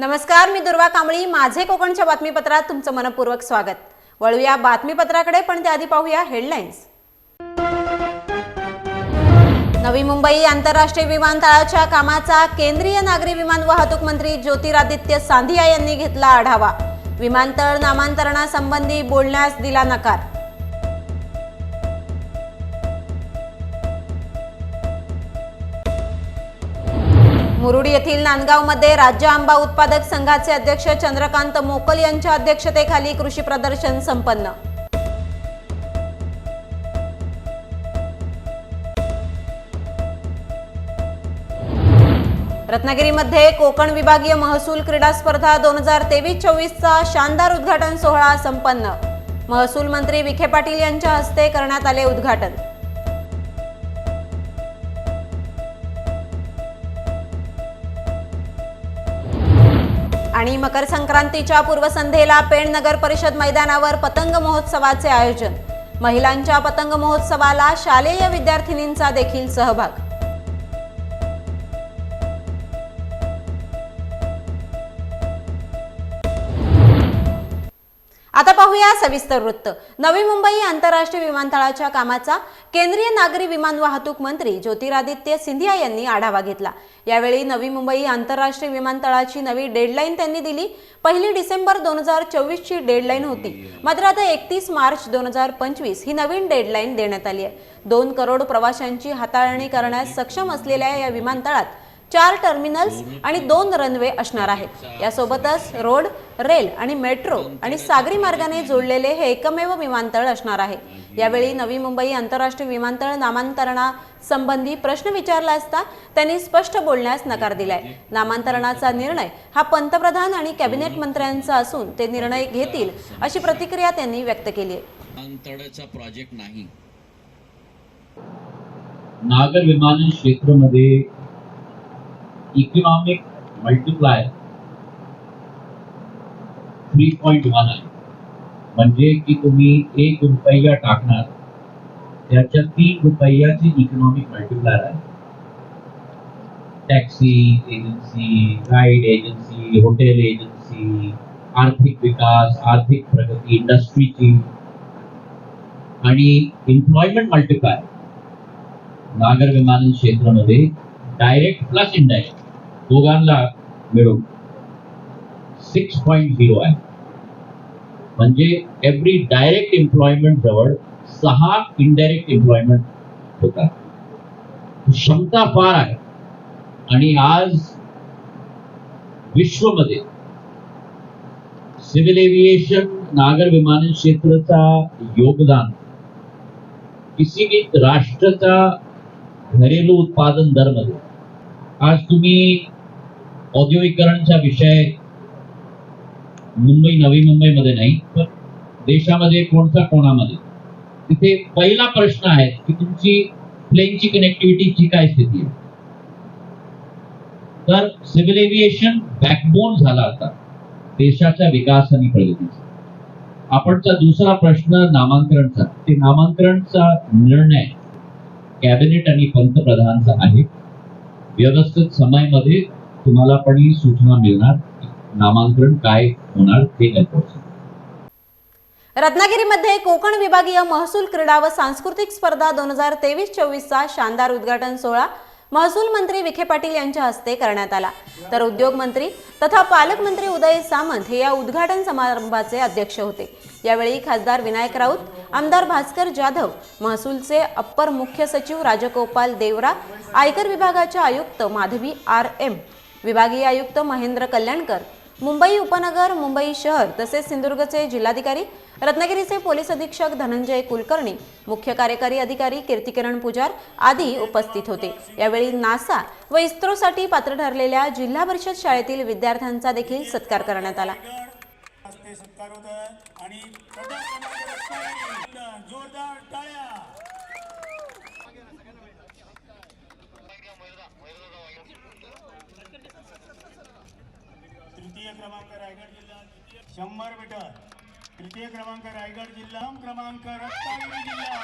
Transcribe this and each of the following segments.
नमस्कार मी दुर्वा कांबळी. माझे कोकणच्या बातमीपत्रात तुमचं मनपूर्वक स्वागत. वळूया बातमीपत्राकडे पण त्याआधी पाहूया हेडलाईन्स. नवी मुंबई आंतरराष्ट्रीय विमानतळाच्या कामाचा केंद्रीय नागरी विमान वाहतूक मंत्री ज्योतिरादित्य सांधिया यांनी घेतला आढावा. विमानतळ नामांतरणासंबंधी बोलण्यास दिला नकार. मुरुड येथील नांदगावमध्ये राज्य आंबा उत्पादक संघाचे अध्यक्ष चंद्रकांत मोकल यांच्या अध्यक्षतेखाली कृषी प्रदर्शन संपन्न. रत्नागिरीमध्ये कोकण विभागीय महसूल क्रीडा स्पर्धा दोन हजार तेवीस चोवीसचा शानदार उद्घाटन सोहळा संपन्न. महसूल मंत्री विखे पाटील यांच्या हस्ते करण्यात आले उद्घाटन. आणि मकर संक्रांतीच्या पूर्वसंध्येला पेण नगर परिषद मैदानावर पतंग महोत्सवाचे आयोजन. महिलांच्या पतंग महोत्सवाला शालेय विद्यार्थिनींचा देखील सहभाग. पाहूया सविस्तर वृत्त. नवी मुंबई आंतरराष्ट्रीय विमानतळाच्या कामाचा केंद्रीय नागरी विमान वाहतूक मंत्री ज्योतिरादित्य सिंधिया यांनी आढावा घेतला. यावेळी नवी मुंबई आंतरराष्ट्रीय विमानतळाची नवी डेडलाईन त्यांनी दिली. पहिली डिसेंबर दोन हजार चोवीसची डेडलाईन होती. मात्र आता एकतीस मार्च दोन हजार पंचवीस ही नवीन डेडलाईन देण्यात आली आहे. दोन करोड प्रवाशांची हाताळणी करण्यास सक्षम असलेल्या या विमानतळात चार टर्मिनल्स आणि दोन रनवे असणार आहेत. यासोबतच रोड रेल आणि मेट्रो आणि सागरी मार्गाने जोडलेले हे एकमेव विमानतळ असणार आहे. यावेळी नवी मुंबई आंतरराष्ट्रीय विमानतळ नामांतरणासंबंधी प्रश्न विचारला असता त्यांनी स्पष्ट बोलण्यास नकार दिलाय. नामांतरणाचा निर्णय हा पंतप्रधान आणि कॅबिनेट मंत्र्यांचा असून ते निर्णय घेतील अशी प्रतिक्रिया त्यांनी व्यक्त केली आहे. विमानतळाचा प्रोजेक्ट नाही. नागर विमानन क्षेत्रामध्ये economic multiply three point one आहे. म्हणजे की तुम्ही एक रुपया टाकणार त्याच्या तीन रुपयाची इकॉनॉमिक मल्टिप्लायर आहे. Taxi agency guide agency hotel agency आर्थिक विकास आर्थिक प्रगती इंडस्ट्रीची आणि एम्प्लॉयमेंट मल्टिप्लाय नागर विमानन क्षेत्रामध्ये डायरेक्ट प्लस इनडायरेक्ट दोघांना मिळून सिक्स पॉईंट झिरो आहे म्हणजे एव्हरी डायरेक्ट एम्प्लॉयमेंट जवळ सहा इनडायरेक्ट एम्प्लॉयमेंट होतात. क्षमता फार आहे. आणि आज विश्वमध्ये सिव्हिल एव्हिएशन नागर विमानन क्षेत्राचा योगदान किसी भी राष्ट्राचा घरेलू उत्पादन दरमध्ये आज तुम्ही औद्योगिकरणचा विषय मुंबई नवी मुंबईमध्ये नाही पण देशामध्ये कोणत्या कोणामध्ये? तिथे पहिला प्रश्न आहे की तुमची प्लेनची कनेक्टिव्हिटीची काय स्थिती आहे? तर सिव्हिल एव्हिएशन बॅकबोन झाला आता देशाच्या विकास आणि प्रगतीचा. आपणचा दुसरा प्रश्न नामांतरणचा ते नामांतरणचा निर्णय कॅबिनेट आणि पंतप्रधानचा आहे. व्यवस्थित समयमध्ये तुम्हाला पण सूचना मिळणार. नामांकन काय होणार ते रत्नागिरीमध्ये कोकण विभागीय महसूल क्रीडा व सांस्कृतिक स्पर्धा दोन हजार तेवीस चोवीसचा शानदार उद्घाटन सोहळा महसूल मंत्री विखे पाटील यांच्या हस्ते करण्यात आला. तर उद्योग मंत्री तथा पालकमंत्री उदय सामंत हे या उद्घाटन समारंभाचे अध्यक्ष होते. यावेळी खासदार विनायक राऊत आमदार भास्कर जाधव महसूलचे अप्पर मुख्य सचिव राजगोपाल देवरा आयकर विभागाच्या आयुक्त माधवी आर एम विभागीय आयुक्त महेंद्र कल्याणकर मुंबई उपनगर मुंबई शहर तसेच सिंधुदुर्गचे जिल्हाधिकारी रत्नागिरीचे पोलीस अधीक्षक धनंजय कुलकर्णी मुख्य कार्यकारी अधिकारी कीर्तिकिरण पुजार आदी उपस्थित होते. यावेळी नासा व इस्रोसाठी पात्र ठरलेल्या जिल्हा परिषद शाळेतील विद्यार्थ्यांचा देखील सत्कार करण्यात आला. सत्कार होत आणि जोरदार द्वितीय क्रमांक रायगड जिल्हा शंभर मीटर. तृतीय क्रमांक रायगड जिल्हा क्रमांक रत्नागिरी जिल्हा.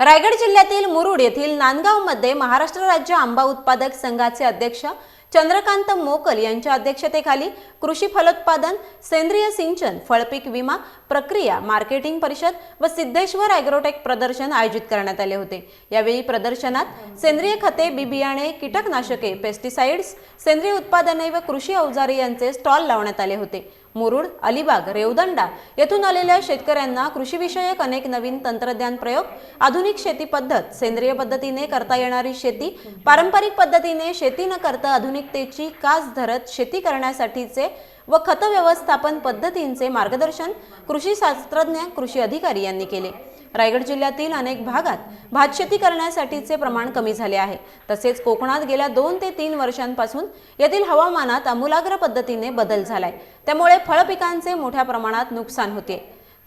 रायगड जिल्ह्यातील मुरुड येथील नांदगावमध्ये महाराष्ट्र राज्य आंबा उत्पादक संघाचे अध्यक्ष चंद्रकांत मोकल यांच्या अध्यक्षतेखाली कृषी फलोत्पादन सेंद्रिय सिंचन फळपीक विमा प्रक्रिया मार्केटिंग परिषद व सिद्धेश्वर अॅग्रोटेक प्रदर्शन आयोजित करण्यात आले होते. यावेळी प्रदर्शनात सेंद्रिय खते बी बियाणे कीटकनाशके पेस्टिसाइड्स सेंद्रिय उत्पादने व कृषी अवजारे यांचे स्टॉल लावण्यात आले होते. मुरुड अलिबाग रेवदंडा येथून आलेल्या शेतकऱ्यांना कृषीविषयक अनेक नवीन तंत्रज्ञान प्रयोग आधुनिक शेती पद्धत सेंद्रिय पद्धतीने करता येणारी शेती पारंपरिक पद्धतीने शेती न करता आधुनिकतेची कास धरत शेती करण्यासाठीचे व खत व्यवस्थापन पद्धतींचे मार्गदर्शन कृषी शास्त्रज्ञ कृषी अधिकारी यांनी केले. रायगड जिल्ह्यातील अनेक भागात भातशेती करण्यासाठीचे प्रमाण कमी झाले आहे. तसेच कोकणात गेल्या दोन ते तीन वर्षांपासून येथील हवामानात आमूलाग्र पद्धतीने बदल झालाय. त्यामुळे फळपिकांचे मोठ्या प्रमाणात नुकसान होते.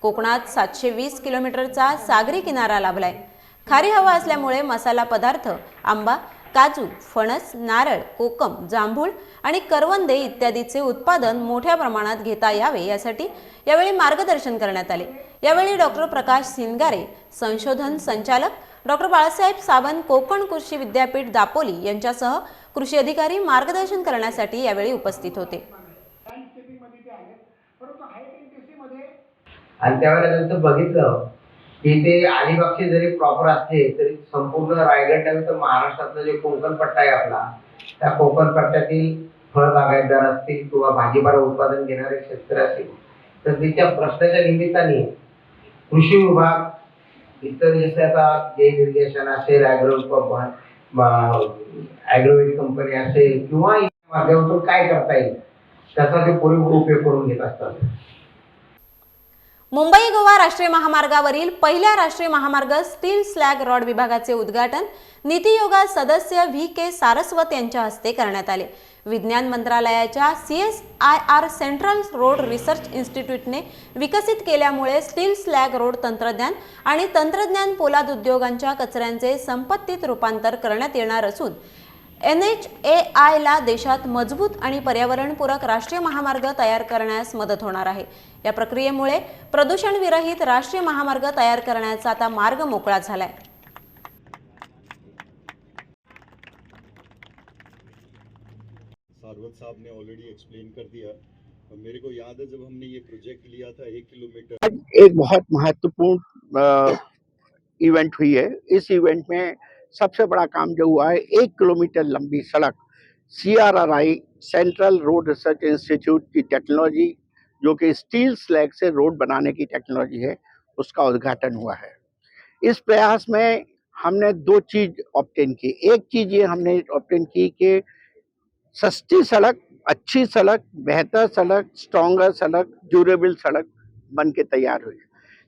कोकणात सातशे वीस किलोमीटरचा सागरी किनारा लाभलाय. खारी हवा असल्यामुळे मसाला पदार्थ आंबा काजू फणस नारळ कोकम जांभूळ आणि करवंदे इत्यादीचे उत्पादन मोठ्या प्रमाणात घेता यावे यासाठी यावेळी मार्गदर्शन करण्यात आले. यावेळी डॉक्टर प्रकाश सिंगारे संशोधन संचालक डॉक्टर बाळासाहेब सावंत कोकण कृषी विद्यापीठ दापोली यांच्यासह कृषी अधिकारी मार्गदर्शन करण्यासाठी यावेळी उपस्थित होते. आणि त्यावेळेला त्यांचं बघितलं की ते अलिबागचे जरी प्रॉपर असले तरी संपूर्ण रायगड नव्हे तर महाराष्ट्रातला जे कोकण पट्टा आहे आपला त्या कोकण पट्ट्यातील फळबागायतदार असतील किंवा भाजीपाला उत्पादन घेणारे शेतकरी असतील तर तिच्या प्रश्नाच्या निमित्ताने कृषी विभाग इतर जसे आता जे निर्देशन असेल ॲग्रो ॲग्रोवेट कंपनी असेल किंवा इतर माध्यमातून काय करता येईल त्याचा ते पुरेपूर उपयोग करून घेत असतात. मुंबई गोवा राष्ट्रीय महामार्गावरील पहिल्या राष्ट्रीय महामार्ग स्टील स्लॅग रॉड विभागाचे उद्घाटन नीती योगा सदस्य व्ही के सारस्वत यांच्या हस्ते करण्यात आले. विज्ञान मंत्रालयाच्या C S I R central road research इन्स्टिट्यूटने विकसित केल्यामुळे स्टील स्लॅग रोड तंत्रज्ञान आणि तंत्रज्ञान पोलाद उद्योगांच्या कचऱ्यांचे संपत्तीत रूपांतर करण्यात येणार असून एन एच ए आयला देशात मजबूत आणि पर्यावरणपूरक राष्ट्रीय महामार्ग तयार करण्यास मदत होणार आहे. या प्रक्रियेमुळे प्रदूषणविरहित राष्ट्रीय महामार्ग तयार करण्याचा आता मार्ग मोकळा झालाय. सारवत साहब ने ऑलरेडी एक्सप्लेन कर दिया. और मेरे को याद है जब हमने ये प्रोजेक्ट लिया था एक किलोमीटर एक बहुत महत्त्वपूर्ण इवेंट हुई है। इस इवेंट में सबसे बड़ा काम जो हुआ है, एक किलोमीटर लंबी सड़क C R R I central road research institute की टेक्नोलॉजी जो कि स्टील स्लैग से रोड बनाने की टेक्नोलॉजी है, उसका उद्घाटन हुआ है। इस प्रयास में हमने दो चीज़ ऑप्टेन की। एक चीज़ ये हमने ऑप्टेन की कि सस्ती सड़क, अच्छी सड़क, बेहतर सड़क स्ट्रॉन्गर सड़क ड्यूरेबल सड़क बन के तैयार हुई।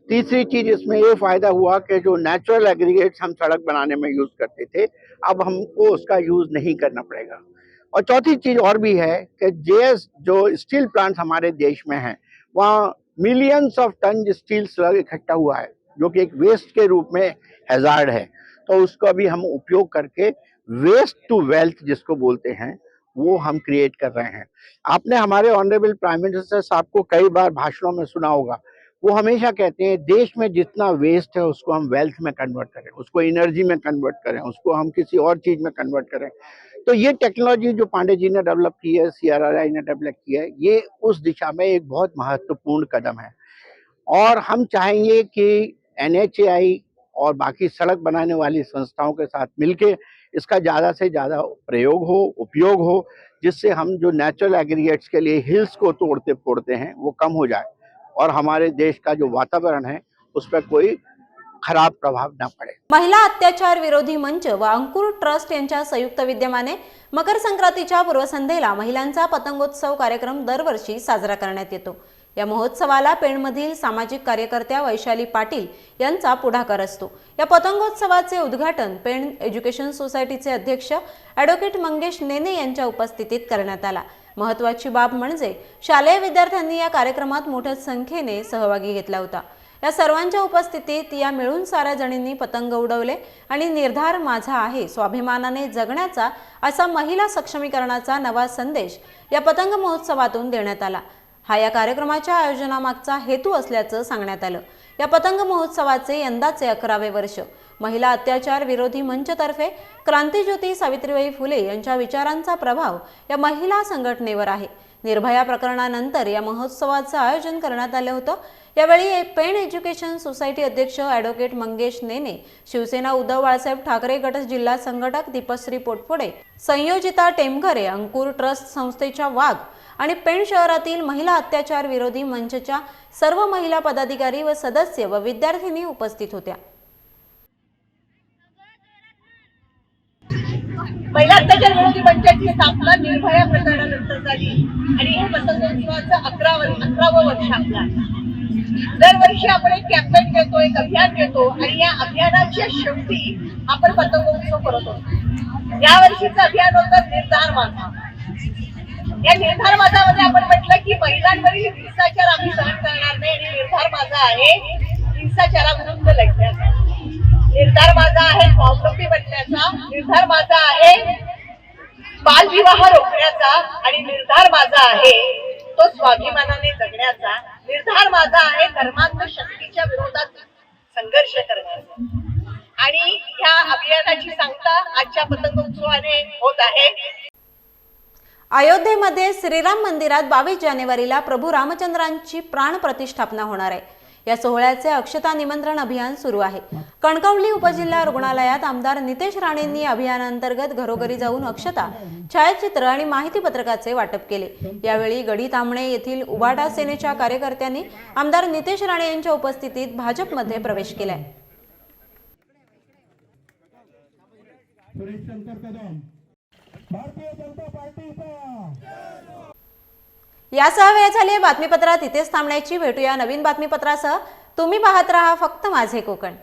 तीसरी चीज़ इसमें ये फ़ायदा हुआ कि जो नेचुरल एग्रीगेट्स हम सड़क बनाने में यूज़ करते थे, अब हमको उसका यूज़ नहीं करना पड़ेगा। और चौथी चीज़ और भी है कि जेएस जो स्टील प्लांट हमारे देश में हैं, वहाँ millions of ton steel slag इकट्ठा हुआ है, जो कि एक वेस्ट के रूप में हैजार्ड है। तो उसका भी हम उपयोग करके वेस्ट टू वेल्थ जिसको बोलते हैं, वो हम क्रिएट कर रहे हैं। आपने हमारे ऑनरेबल प्राइम मिनिस्टर साहब को कई बार भाषणों में सुना होगा वो हमेशा कहते हैं, देश में जितना वेस्ट है, उसको हम वेल्थ में कन्वर्ट करें, उसको एनर्जी में कन्वर्ट करें, उसको हम किसी और चीज़ में कन्वर्ट करें। तो ये टेक्नोलॉजी जो पांडे जी ने डेवलप की है सी ने डेवलप की है, ये उस दिशा में एक बहुत महत्वपूर्ण कदम है। और हम चाहेंगे कि एन और बाकी सड़क बनाने वाली संस्थाओं के साथ मिलके इसका ज़्यादा से ज़्यादा प्रयोग हो, उपयोग हो, जिससे हम जो नेचुरल एग्रीगेट्स के लिए हिल्स को तोड़ते फोड़ते हैं, वो कम हो जाए। और हमारे देश का जो वातावरण है उस पर कोई खराब प्रभाव न पड़े। महिला अत्याचार विरोधी मंच व अंकुर ट्रस्ट यांच्या संयुक्त विद्यमाने मकर संक्रांतीच्या पूर्वसंध्येला महिलांचा पतंगोत्सव कार्यक्रम दरवर्षी साजरा करण्यात येतो. या महोत्सवाला पेणमधील सामाजिक कार्यकर्त्या वैशाली पाटील यांचा पुढाकार असतो. या पतंगोत्सवाचे उद्घाटन पेण एज्युकेशन सोसायटीचे अध्यक्ष ॲडव्होकेट मंगेश नेने यांच्या उपस्थितीत करण्यात आला. महत्वाची बाब म्हणजे शालेय विद्यार्थ्यांनी या कार्यक्रमात मोठ्या संख्येने सहभागी घेतला होता. या सर्वांच्या उपस्थितीत या मिळून साऱ्या जणींनी पतंग उडवले आणि निर्धार माझा आहे स्वाभिमानाने जगण्याचा असा महिला सक्षमीकरणाचा नवा संदेश या पतंग महोत्सवातून देण्यात आला. हा या कार्यक्रमाच्या आयोजनामागचा हेतू असल्याचं सांगण्यात आलं. या पतंग महोत्सवाचे यंदाचे अकरावे वर्ष. महिला अत्याचार विरोधी मंचतर्फे क्रांतीज्योती सावित्रीबाई फुले यांच्या विचारांचा प्रभाव या महिला संघटनेवर आहे. निर्भया प्रकरणानंतर या महोत्सवाचं आयोजन करण्यात आलं होतं. यावेळी पेण एज्युकेशन सोसायटी अध्यक्ष ॲडव्होकेट मंगेश नेने शिवसेना उद्धव बाळासाहेब ठाकरे गट जिल्हा संघटक दीपश्री पोटफोडे संयोजिता टेमघरे अंकुर ट्रस्ट संस्थेच्या वाघ आणि पेण शहरातील महिला अत्याचार विरोधी मंचच्या सर्व महिला पदाधिकारी व सदस्य व विद्यार्थिनी उपस्थित होत्या. महिला अत्याचार विरोधी मंचाची स्थापना निर्भया प्रकरणानंतर झाली. आणि हे वसंतोत्सवाचं अकरा अकरावं वर्ष आपलं दरवर्षी आपण एक कॅम्पेन घेतो एक अभियान घेतो. आणि या अभियानाच्या शेवटी आपण पतंगोत्सव करत होतो. या वर्षीचं अभियान होतं निर्धार माझा. या निर्धार माझामध्ये आपण म्हटलं की महिलांवरील हिंसाचार आम्ही सहन करणार नाही आणि निर्धार माझा आहे हिंसाचाराविरुद्ध लढण्याचा. निर्धार माझा आहे स्वावलंबी बनण्याचा. निर्धार माझा आहे. बालविवाह रोखण्याचा आणि निर्धार माझा आहे तो स्वाभिमानाने जगण्याचा निर्धार माझा आहे धर्मांध शक्तीच्या विरोधात संघर्ष करण्याचा. आणि ह्या अभियानाची सांगता आजच्या पतंग उत्सवाने होत आहे. अयोध्येमध्ये श्रीराम मंदिरात बावीस जानेवारीला प्रभू रामचंद्रांची प्राण प्रतिष्ठापना होणार आहे. या सोहळ्याचे अक्षता निमंत्रण अभियान सुरू आहे. कणकवली उपजिल्हा रुग्णालयात आमदार नितेश राणेंनी अभियानांतर्गत घरोघरी जाऊन अक्षता छायाचित्र आणि माहिती पत्रकाचे वाटप केले. यावेळी गडी तांबणे येथील उबाटा सेनेच्या कार्यकर्त्यांनी आमदार नितेश राणे यांच्या उपस्थितीत भाजपमध्ये प्रवेश केलाय. भारतीय जनता पार्टीचा. यासह वेळ झाली आहे. बातमीपत्रात इथेच थांबण्याची. भेटूया नवीन बातमीपत्रासह. तुम्ही पाहत रहा फक्त माझे कोकण.